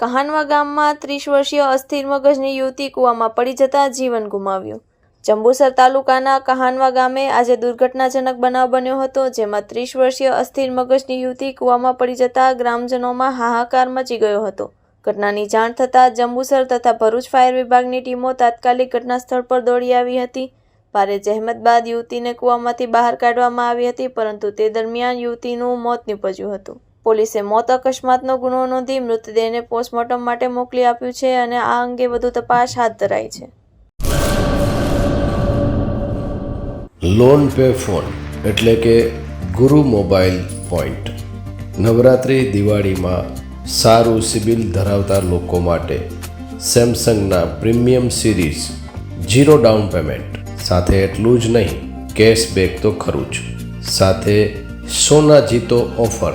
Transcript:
કહાનવા ગામમાં ત્રીસ વર્ષીય અસ્થિર મગજની યુવતી કૂવામાં પડી જતા જીવન ગુમાવ્યું. જંબુસર તાલુકાના કહાનવા ગામે આજે દુર્ઘટનાજનક બનાવ બન્યો હતો, જેમાં ત્રીસ વર્ષીય અસ્થિર મગજની યુવતી કૂવામાં પડી જતા ગ્રામજનોમાં હાહાકાર મચી ગયો હતો. ઘટનાની જાણ થતાં જંબુસર તથા ભરૂચ ફાયર વિભાગની ટીમો તાત્કાલિક ઘટના સ્થળ પર દોડી આવી હતી. ભારે જહેમત બાદ યુવતીને કૂવામાંથી બહાર કાઢવામાં આવી હતી, પરંતુ તે દરમિયાન યુવતીનું મોત નીપજ્યું હતું. પોલીસે મોત અકસ્માતનો ગુનો નોંધી મૃતદેહને પોસ્ટમોર્ટમ માટે મોકલી આપ્યું છે અને આ અંગે વધુ તપાસ હાથ ધરાઈ છે. લોન પે ફોન એટલે કે ગુરુ મોબાઈલ પોઈન્ટ. નવરાત્રિ દિવાળીમાં સારું સિબિલ ધરાવતા લોકો માટે સેમસંગના premium series zero down payment. સાથે એટલું જ નહીં, કેશબેક તો ખરું જ. સાથે સોના જીતો ઓફર.